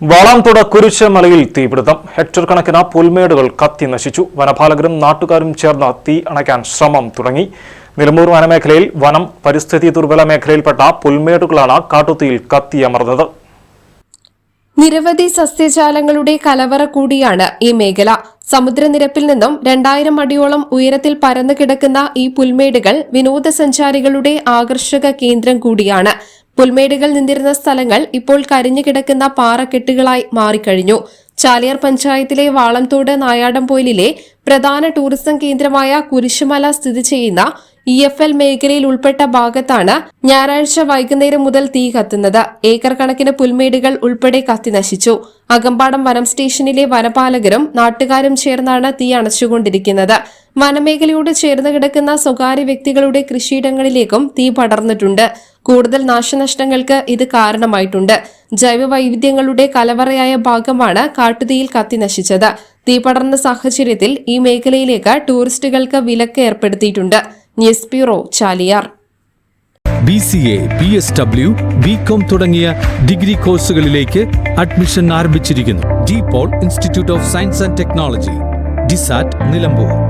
വളാംതുട കുരിശമലയിൽ തീപിടുത്തം. ഹെക്ടർ കണക്കിന് പുൽമേടുകൾ കത്തി നശിച്ചു. വനപാലകരും നാട്ടുകാരും ചേർന്ന് തീ അണയ്ക്കാൻ ശ്രമം തുടങ്ങി. നിലമ്പൂർ വനമേഖലയിൽ വനം പരിസ്ഥിതി ദുർബല മേഖലയിൽപ്പെട്ട പുൽമേടുകളാണ് കാട്ടുതീയിൽ കത്തിയമർന്നത്. നിരവധി സസ്യജാലങ്ങളുടെ കലവറ കൂടിയാണ് ഈ മേഖല. സമുദ്രനിരപ്പിൽ നിന്നും രണ്ടായിരം അടിയോളം ഉയരത്തിൽ പരന്നു കിടക്കുന്ന ഈ പുൽമേടുകൾ വിനോദസഞ്ചാരികളുടെ ആകർഷക കേന്ദ്രം കൂടിയാണ്. പുൽമേടുകൾ നിന്നിരുന്ന സ്ഥലങ്ങൾ ഇപ്പോൾ കരിഞ്ഞു കിടക്കുന്ന പാറക്കെട്ടുകളായി മാറിക്കഴിഞ്ഞു. ചാലിയാർ പഞ്ചായത്തിലെ വാളംതോട് നായാടംപോയിലിലെ പ്രധാന ടൂറിസം കേന്ദ്രമായ കുരിശുമല സ്ഥിതി ചെയ്യുന്ന ഇ എഫ് എൽ മേഖലയിൽ ഉൾപ്പെട്ട ഭാഗത്താണ് ഞായറാഴ്ച വൈകുന്നേരം മുതൽ തീ കത്തുന്നത്. ഏക്കർ കണക്കിന് പുൽമേടുകൾ ഉൾപ്പെടെ കത്തി നശിച്ചു. അകമ്പാടം വനം സ്റ്റേഷനിലെ വനപാലകരും നാട്ടുകാരും ചേർന്നാണ് തീ അണച്ചുകൊണ്ടിരിക്കുന്നത്. വനമേഖലയോട് ചേർന്ന് കിടക്കുന്ന സ്വകാര്യ വ്യക്തികളുടെ കൃഷിയിടങ്ങളിലേക്കും തീ പടർന്നിട്ടുണ്ട്. കൂടുതൽ നാശനഷ്ടങ്ങൾക്ക് ഇത് കാരണമായിട്ടുണ്ട്. ജൈവ വൈവിധ്യങ്ങളുടെ കലവറയായ ഭാഗമാണ് കാട്ടുതീയിൽ കത്തി നശിച്ചത്. തീ പടർന്ന സാഹചര്യത്തിൽ ഈ മേഖലയിലേക്ക് ടൂറിസ്റ്റുകൾക്ക് വിലക്ക് ഏർപ്പെടുത്തിയിട്ടുണ്ട്. News bureau Chaliyar. B C A B S W B com തുടങ്ങിയ ഡിഗ്രി കോഴ്സുകളിലേക്ക് അഡ്മിഷൻ ആരംഭിച്ചിരിക്കുന്നു. D Paul institute of science and technology DiSAT Nilambur.